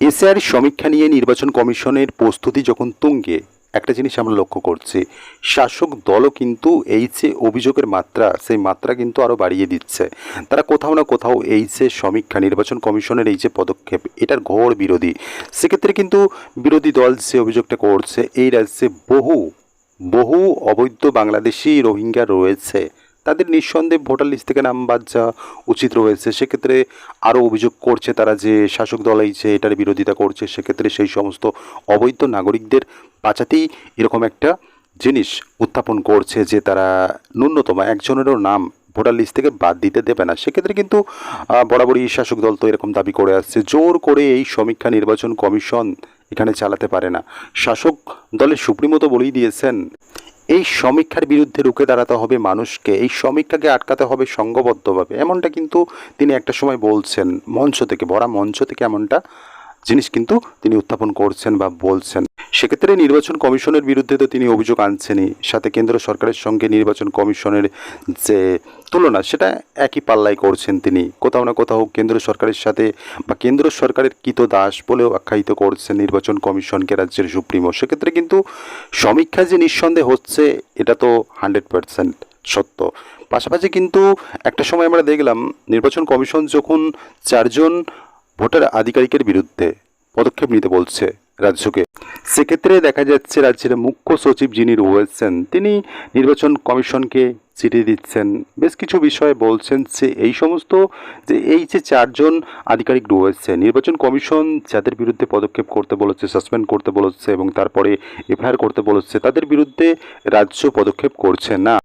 SR সমীক্ষা নিয়ে নির্বাচন কমিশনের প্রস্তুতি যখন তুঙ্গে, একটা জিনিস আমরা লক্ষ্য করছি, শাসক দলও কিন্তু এই যে অভিযোগের মাত্রা, সেই মাত্রা কিন্তু আরও বাড়িয়ে দিচ্ছে। তারা কোথাও না কোথাও এই যে সমীক্ষা, নির্বাচন কমিশনের এই যে পদক্ষেপ, এটার ঘোর বিরোধী। সেক্ষেত্রে কিন্তু বিরোধী দল যে অভিযোগটা করছে, এই রাজ্যে বহু বহু অবৈধ বাংলাদেশি রোহিঙ্গা রয়েছে। তাদের নিঃসন্দেহে ভোটার লিস্ট থেকে নাম বাদ যাওয়া উচিত রয়েছে। সেক্ষেত্রে আরও অভিযোগ করছে তারা যে শাসক দল এই যে এটার বিরোধিতা করছে, সেক্ষেত্রে সেই সমস্ত অবৈধ নাগরিকদের বাঁচাতেই এরকম একটা জিনিস উত্থাপন করছে যে তারা ন্যূনতম একজনেরও নাম ভোটার লিস্ট থেকে বাদ দিতে দেবে না। সেক্ষেত্রে কিন্তু বরাবরই শাসক দল তো এরকম দাবি করে আসছে। জোর করে এই সমীক্ষা নির্বাচন কমিশন এখানে চালাতে পারে না। শাসক দলের সুপ্রিমো তো বলেই দিয়েছেন এই সমীক্ষার বিরুদ্ধে রুখে দাঁড়াতে হবে মানুষকে, এই সমীক্ষাকে আটকাতে হবে সংঘবদ্ধভাবে এমনটা কিন্তু তিনি একটা সময় বলছেন মঞ্চ থেকে বরা মঞ্চ থেকে এমনটা জিনিস কিন্তু তিনি উত্থাপন করছেন বা বলছেন। সেক্ষেত্রে নির্বাচন কমিশনের বিরুদ্ধে তো তিনি অভিযোগ আনছেনই। সাথে কেন্দ্র সরকারের সঙ্গে নির্বাচন কমিশনের যে তুলনা, সেটা একই পাল্লায় করছেন তিনি। কোথাও না কোথাও কেন্দ্র সরকারের সাথে বা কেন্দ্র সরকারের কৃত দাস বলেও আখ্যায়িত করছেন নির্বাচন কমিশনকে রাজ্যের সুপ্রিমো। সেক্ষেত্রে কিন্তু সমীক্ষা যে নিঃসন্দেহ হচ্ছে, এটা তো হান্ড্রেড পার্সেন্ট সত্য। পাশাপাশি কিন্তু একটা সময় আমরা দেখলাম, নির্বাচন কমিশন যখন চারজন ভোটার আধিকারিকের বিরুদ্ধে পদক্ষেপ নিতে বলছে রাজ্যকে। সেক্ষেত্রে দেখা যাচ্ছে রাজ্যের মুখ্য সচিব যিনি রয়েছেন, তিনি নির্বাচন কমিশনকে চিঠি দিচ্ছেন। বেশ কিছু বিষয়ে বলছেন যে, এই সমস্ত যে এই যে চারজন আধিকারিক রয়েছে, নির্বাচন কমিশন যাদের বিরুদ্ধে পদক্ষেপ করতে বলেছে, সাসপেন্ড করতে বলেছে এবং তারপরে এফআইআর করতে বলেছে, তাদের বিরুদ্ধে রাজ্য পদক্ষেপ করছে না।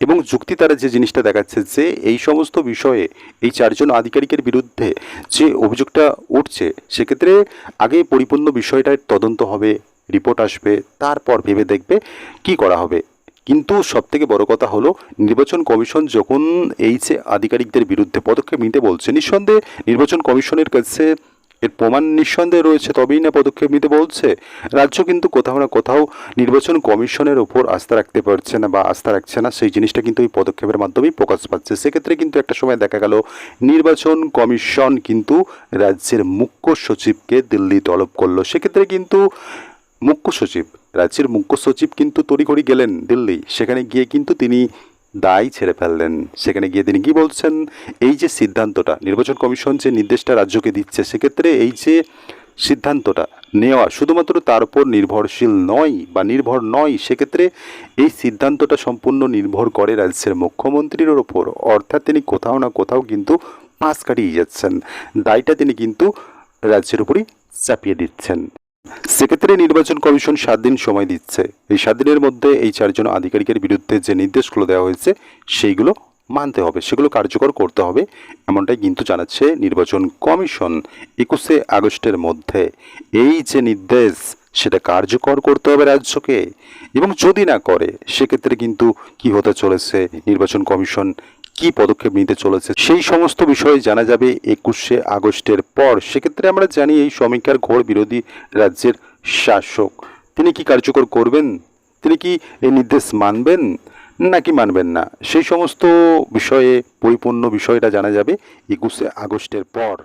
এবং যুক্তি তারা যে জিনিসটা দেখাচ্ছে যে এই সমস্ত বিষয়ে এই চারজন আধিকারিকের বিরুদ্ধে যে অভিযোগটা উঠছে, সেক্ষেত্রে আগে পরিপূর্ণ বিষয়টার তদন্ত হবে, রিপোর্ট আসবে, তারপর ভেবে দেখবে কি করা হবে। কিন্তু সবথেকে বড় কথা হলো, নির্বাচন কমিশন যখন এই যে আধিকারিকদের বিরুদ্ধে পদক্ষেপ নিতে বলছে, নিঃসন্দেহে নির্বাচন কমিশনের কাছে এর প্রমাণ নিঃসন্দেহে রয়েছে, তবেই না পদক্ষেপ নিতে বলছে। রাজ্য কিন্তু কোথাও না কোথাও নির্বাচন কমিশনের ওপর আস্থা রাখতে পারছে না বা আস্থা রাখছে না, সেই জিনিসটা কিন্তু এই পদক্ষেপের মাধ্যমেই প্রকাশ পাচ্ছে। সেক্ষেত্রে কিন্তু একটা সময় দেখা গেল, নির্বাচন কমিশন কিন্তু রাজ্যের মুখ্য সচিবকে দিল্লি তলব করল। সেক্ষেত্রে কিন্তু মুখ্য সচিব, রাজ্যের মুখ্য সচিব কিন্তু তড়িঘড়ি গেলেন দিল্লি। সেখানে গিয়ে কিন্তু তিনি দায় ছেড়ে ফেললেন। সেখানে গিয়ে তিনি কি বলছেন? এই যে সিদ্ধান্তটা, নির্বাচন কমিশন যে নির্দেশটা রাজ্যকে দিচ্ছে, সেক্ষেত্রে এই যে সিদ্ধান্তটা নেওয়া শুধুমাত্র তার উপর নির্ভরশীল নয় বা নির্ভর নয়, সেক্ষেত্রে এই সিদ্ধান্তটা সম্পূর্ণ নির্ভর করে রাজ্যের মুখ্যমন্ত্রীর ওপর। অর্থাৎ তিনি কোথাও না কোথাও কিন্তু পাশ কাটিয়ে যাচ্ছেন। দায়টা তিনি কিন্তু রাজ্যের উপরই চাপিয়ে দিচ্ছেন। সেক্ষেত্রে নির্বাচন কমিশন সাত দিন সময় দিচ্ছে। এই সাত দিনের মধ্যে এই চারজন আধিকারিকের বিরুদ্ধে যে নির্দেশগুলো দেওয়া হয়েছে, সেইগুলো মানতে হবে, সেগুলো কার্যকর করতে হবে, এমনটাই কিন্তু জানাচ্ছে নির্বাচন কমিশন একুশে আগস্টের মধ্যে। এই যে নির্দেশ, সেটা কার্যকর করতে হবে রাজ্যকে, এবং যদি না করে, সেক্ষেত্রে কিন্তু কি হতে চলেছে? নির্বাচন কমিশন কি পদক্ষেপ নিতে চলেছে, সেই সমস্ত বিষয়ে জানা যাবে একুশে আগস্টের পর। সেক্ষেত্রে আমরা জানি এই সমীক্ষার ঘোর বিরোধী রাজ্যের শাসক। তিনি কি কার্যকর করবেন? তিনি কি এই নির্দেশ মানবেন নাকি মানবেন না? সেই সমস্ত বিষয়ে, পরিপূর্ণ বিষয়টা জানা যাবে একুশে আগস্টের পর।